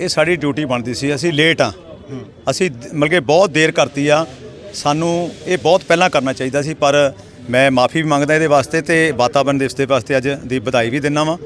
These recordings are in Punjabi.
ਇਹ ਸਾਡੀ ਡਿਊਟੀ ਬਣਦੀ ਸੀ। ਅਸੀਂ ਲੇਟ ਆ ਅਸੀਂ ਮਤਲਬ ਕਿ ਬਹੁਤ ਦੇਰ ਕਰਤੀ ਆ। ਸਾਨੂੰ ਇਹ ਬਹੁਤ ਪਹਿਲਾਂ ਕਰਨਾ ਚਾਹੀਦਾ ਸੀ, ਪਰ ਮੈਂ ਮਾਫੀ ਵੀ ਮੰਗਦਾ ਇਹਦੇ ਵਾਸਤੇ ਤੇ ਵਾਤਾਵਰਣ ਦਿਵਸ ਦੇ ਵਾਸਤੇ ਅੱਜ ਦੀ ਵਧਾਈ ਵੀ ਦਿੰਦਾ ਵਾਂ।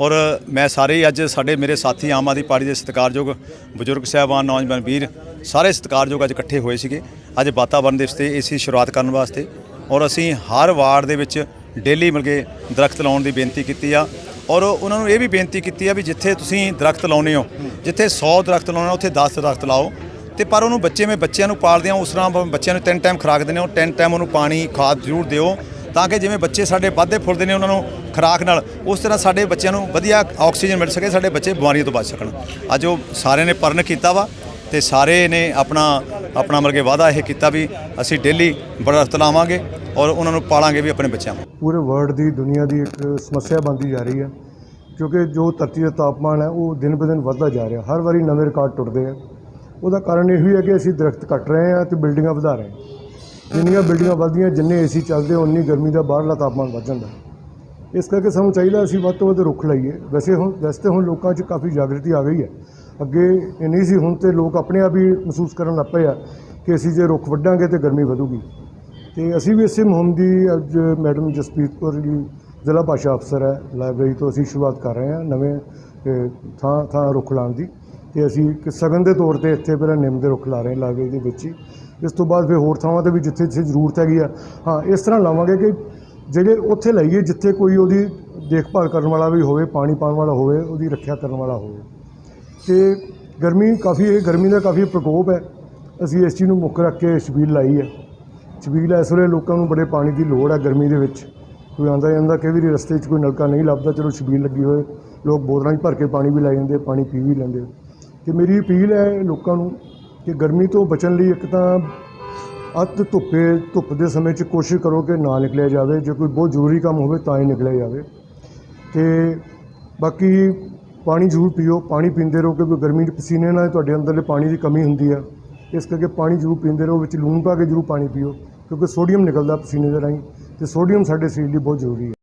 ਔਰ ਮੈਂ ਸਾਰੇ ਅੱਜ ਸਾਡੇ ਮੇਰੇ ਸਾਥੀ ਆਮ ਆਦਮੀ ਪਾਰਟੀ ਦੇ ਸਤਿਕਾਰਯੋਗ ਬਜ਼ੁਰਗ, ਸਾਹਿਬਾਨ, ਨੌਜਵਾਨ, ਵੀਰ ਸਾਰੇ ਸਤਿਕਾਰਯੋਗ ਅੱਜ ਇਕੱਠੇ ਹੋਏ ਸੀਗੇ। ਅੱਜ ਵਾਤਾਵਰਣ ਦਿਵਸ ਤੇ ਇਸੀ ਸ਼ੁਰੂਆਤ ਕਰਨ ਵਾਸਤੇ। ਔਰ ਅਸੀਂ ਹਰ ਵਾਰਡ ਦੇ ਵਿੱਚ ਡੇਲੀ ਮਿਲ ਕੇ ਦਰਖਤ ਲਾਉਣ ਦੀ ਬੇਨਤੀ ਕੀਤੀ ਆ। ਔਰ ਉਹਨਾਂ ਨੂੰ ਇਹ ਵੀ ਬੇਨਤੀ ਕੀਤੀ ਆ ਵੀ ਜਿੱਥੇ ਤੁਸੀਂ ਦਰਖਤ ਲਾਉਨੇ ਹੋ, ਜਿੱਥੇ 100 ਦਰਖਤ ਲਾਉਣਾ ਉੱਥੇ 10 ਦਰਖਤ ਲਾਓ। ਤੇ ਪਰ ਉਹਨੂੰ ਬੱਚੇ ਮੈਂ ਬੱਚਿਆਂ ਨੂੰ ਪਾਲਦੇ ਆ ਉਸ ਤਰ੍ਹਾਂ ਬ- ਬੱਚਿਆਂ ਨੂੰ ਤਿੰਨ ਟਾਈਮ ਖੁਰਾਕ ਦਿੰਦੇ ਹੋ, ਤਿੰਨ ਟਾਈਮ ਉਹਨੂੰ ਪਾਣੀ, ਖਾਦ ਜ਼ਰੂਰ ਦਿਓ, ਤਾਂ ਕਿ ਜਿਵੇਂ ਬੱਚੇ ਸਾਡੇ ਵੱਧਦੇ ਫੁੱਲਦੇ ਨੇ ਉਹਨਾਂ ਨੂੰ ਖੁਰਾਕ ਨਾਲ, ਉਸ ਤਰ੍ਹਾਂ ਸਾਡੇ ਬੱਚਿਆਂ ਨੂੰ ਵਧੀਆ ਆਕਸੀਜਨ ਮਿਲ ਸਕੇ, ਸਾਡੇ ਬੱਚੇ ਬਿਮਾਰੀਆਂ ਤੋਂ ਬਚ ਸਕਣ। ਅੱਜ ਉਹ ਸਾਰਿਆਂ ਨੇ ਪਰਨ ਕੀਤਾ ਵਾ ਤੇ ਸਾਰੇ ਨੇ ਆਪਣਾ ਆਪਣਾ ਮਤਲਬ ਕਿ ਵਾਅਦਾ ਇਹ ਕੀਤਾ ਵੀ ਅਸੀਂ ਡੇਲੀ ਦਰਖਤ ਲਾਵਾਂਗੇ ਔਰ ਉਹਨਾਂ ਨੂੰ ਪਾਲਾਂਗੇ ਵੀ ਆਪਣੇ ਬੱਚਿਆਂ ਨੂੰ। ਪੂਰੇ ਵਰਲਡ ਦੀ, ਦੁਨੀਆ ਦੀ ਇੱਕ ਸਮੱਸਿਆ ਬਣਦੀ ਜਾ ਰਹੀ ਹੈ, ਕਿਉਂਕਿ ਜੋ ਧਰਤੀ ਦਾ ਤਾਪਮਾਨ ਹੈ, ਉਹ ਦਿਨ ਬ ਦਿਨ ਵੱਧਦਾ ਜਾ ਰਿਹਾ, ਹਰ ਵਾਰੀ ਨਵੇਂ ਰਿਕਾਰਡ ਟੁੱਟਦੇ ਆ। ਉਹਦਾ ਕਾਰਨ ਇਹ ਹੀ ਹੈ ਕਿ ਅਸੀਂ ਦਰਖਤ ਕੱਟ ਰਹੇ ਹਾਂ ਤੇ ਬਿਲਡਿੰਗਾਂ ਵਧਾ ਰਹੇ ਹਾਂ। ਜਿੰਨੀਆਂ ਬਿਲਡਿੰਗਾਂ ਵੱਧਦੀਆਂ, ਜਿੰਨੇ ਏਸੀ ਚੱਲਦੇ, ਉਨੀ ਗਰਮੀ ਦਾ ਬਾਹਰਲਾ ਤਾਪਮਾਨ ਵੱਧ ਜਾਂਦਾ। ਇਸ ਕਰਕੇ ਸਾਨੂੰ ਚਾਹੀਦਾ ਅਸੀਂ ਵੱਧ ਤੋਂ ਵੱਧ ਰੁੱਖ ਲਾਈਏ। ਵੈਸੇ ਹੁਣ, ਵੈਸੇ ਤਾਂ ਹੁਣ ਲੋਕਾਂ 'ਚ ਕਾਫੀ ਜਾਗਰਤੀ ਆ ਗਈ ਹੈ। ਅੱਗੇ ਇਹ ਨਹੀਂ ਸੀ, ਹੁਣ ਤੇ ਲੋਕ ਆਪਣੇ ਆਪ ਹੀ ਮਹਿਸੂਸ ਕਰਨ ਲੱਗ ਪਏ ਆ ਕਿ ਅਸੀਂ ਜੇ ਰੁੱਖ ਵੱਢਾਂਗੇ ਤੇ ਗਰਮੀ ਵਧੂਗੀ। ਤੇ ਅਸੀਂ ਵੀ ਇਸੇ ਮੁਹਿੰਮ ਦੀ ਅੱਜ ਮੈਡਮ ਜਸਪ੍ਰੀਤ ਕੌਰ ਜੀ ਜ਼ਿਲ੍ਹਾ ਭਾਸ਼ਾ ਅਫਸਰ ਹੈ, ਲਾਇਬ੍ਰੇਰੀ ਤੋਂ ਅਸੀਂ ਸ਼ੁਰੂਆਤ ਕਰ ਰਹੇ ਹਾਂ ਨਵੇਂ ਥਾਂ ਥਾਂ ਰੁੱਖ ਲਾਉਣ ਦੀ। ਤੇ ਅਸੀਂ ਇੱਕ ਸਗਨ ਦੇ ਤੌਰ ਤੇ ਇੱਥੇ ਪਹਿਲਾਂ ਨਿੰਮ ਦੇ ਰੁੱਖ ਲਾ ਰਹੇ ਹਾਂ ਲਾਇਬ੍ਰੇਰੀ ਦੇ ਵਿੱਚ ਹੀ। ਇਸ ਤੋਂ ਬਾਅਦ ਫਿਰ ਹੋਰ ਥਾਵਾਂ ਤੇ ਵੀ ਜਿੱਥੇ ਜਿੱਥੇ ਜ਼ਰੂਰਤ ਹੈਗੀ ਆ, ਹਾਂ, ਇਸ ਤਰ੍ਹਾਂ ਲਾਵਾਂਗੇ ਕਿ ਜਿਹੜੇ ਉੱਥੇ ਲਾਈਏ, ਜਿੱਥੇ ਕੋਈ ਉਹਦੀ ਦੇਖਭਾਲ ਕਰਨ ਵਾਲਾ ਵੀ ਹੋਵੇ, ਪਾਣੀ ਪਾਉਣ ਵਾਲਾ ਹੋਵੇ, ਉਹਦੀ ਰੱਖਿਆ ਕਰਨ ਵਾਲਾ ਹੋਵੇ। ਤੇ ਗਰਮੀ ਕਾਫੀ ਹੈ, ਗਰਮੀ ਦਾ ਕਾਫੀ ਪ੍ਰਕੋਪ ਹੈ। ਅਸੀਂ ਇਸ ਚੀਜ਼ ਨੂੰ ਮੁੱਖ ਰੱਖ ਕੇ ਛਬੀਲ ਲਾਈ ਹੈ। ਛਬੀਲ ਇਸ ਵੇਲੇ ਲੋਕਾਂ ਨੂੰ ਬੜੇ ਪਾਣੀ ਦੀ ਲੋੜ ਹੈ ਗਰਮੀ ਦੇ ਵਿੱਚ। ਕੋਈ ਆਉਂਦਾ ਜਾਂਦਾ ਕਈ ਵਾਰੀ ਰਸਤੇ 'ਚ ਕੋਈ ਨਲਕਾ ਨਹੀਂ ਲੱਭਦਾ, ਚਲੋ ਛਬੀਲ ਲੱਗੀ ਹੋਏ। ਲੋਕ ਬੋਤਲਾਂ 'ਚ ਭਰ ਕੇ ਪਾਣੀ ਵੀ ਲੈ ਜਾਂਦੇ, ਪਾਣੀ ਪੀ ਵੀ ਲੈਂਦੇ। ਤੇ ਮੇਰੀ ਅਪੀਲ ਹੈ ਲੋਕਾਂ ਨੂੰ ਕਿ ਗਰਮੀ ਤੋਂ ਬਚਣ ਲਈ ਇੱਕ ਤਾਂ ਅੱਤ ਧੁੱਪੇ, ਧੁੱਪ ਦੇ ਸਮੇਂ 'ਚ ਕੋਸ਼ਿਸ਼ ਕਰੋ ਕਿ ਨਾ ਨਿਕਲਿਆ ਜਾਵੇ। ਜੇ ਕੋਈ ਬਹੁਤ ਜ਼ਰੂਰੀ ਕੰਮ ਹੋਵੇ ਤਾਂ ਹੀ ਨਿਕਲਿਆ ਜਾਵੇ। ਤੇ ਬਾਕੀ ਪਾਣੀ ਜ਼ਰੂਰ ਪੀਓ, ਪਾਣੀ ਪੀਂਦੇ ਰਹੋ ਕਿਉਂਕਿ ਗਰਮੀ 'ਚ ਪਸੀਨੇ ਨਾਲ ਤੁਹਾਡੇ ਅੰਦਰਲੇ ਪਾਣੀ ਦੀ ਕਮੀ ਹੁੰਦੀ ਆ। ਇਸ ਕਰਕੇ ਪਾਣੀ ਜ਼ਰੂਰ ਪੀਂਦੇ ਰਹੋ, ਵਿੱਚ ਲੂਣ ਪਾ ਕੇ ਜ਼ਰੂਰ ਪਾਣੀ ਪੀਓ ਕਿਉਂਕਿ ਸੋਡੀਅਮ ਨਿਕਲਦਾ ਪਸੀਨੇ ਦੇ ਰਾਹੀਂ ਤੇ ਸੋਡੀਅਮ ਸਾਡੇ ਸਰੀਰ ਲਈ ਬਹੁਤ ਜ਼ਰੂਰੀ ਹੈ